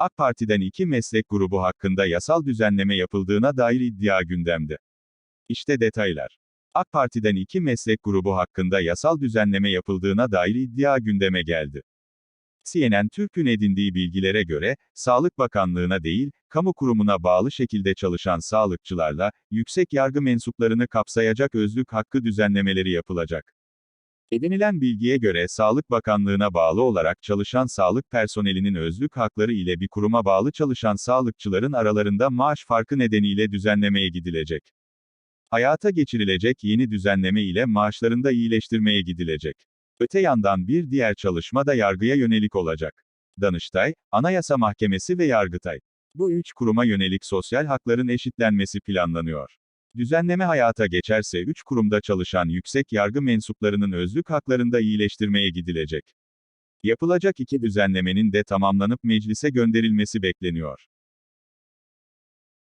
AK Parti'den iki meslek grubu hakkında yasal düzenleme yapıldığına dair iddia gündemde. İşte detaylar. AK Parti'den iki meslek grubu hakkında yasal düzenleme yapıldığına dair iddia gündeme geldi. CNN Türk'ün edindiği bilgilere göre, Sağlık Bakanlığı'na değil, kamu kurumuna bağlı şekilde çalışan sağlıkçılarla, yüksek yargı mensuplarını kapsayacak özlük hakkı düzenlemeleri yapılacak. Edinilen bilgiye göre Sağlık Bakanlığı'na bağlı olarak çalışan sağlık personelinin özlük hakları ile bir kuruma bağlı çalışan sağlıkçıların aralarında maaş farkı nedeniyle düzenlemeye gidilecek. Hayata geçirilecek yeni düzenleme ile maaşlarında iyileştirmeye gidilecek. Öte yandan bir diğer çalışma da yargıya yönelik olacak. Danıştay, Anayasa Mahkemesi ve Yargıtay. Bu üç kuruma yönelik sosyal hakların eşitlenmesi planlanıyor. Düzenleme hayata geçerse üç kurumda çalışan yüksek yargı mensuplarının özlük haklarında iyileştirmeye gidilecek. Yapılacak iki düzenlemenin de tamamlanıp meclise gönderilmesi bekleniyor.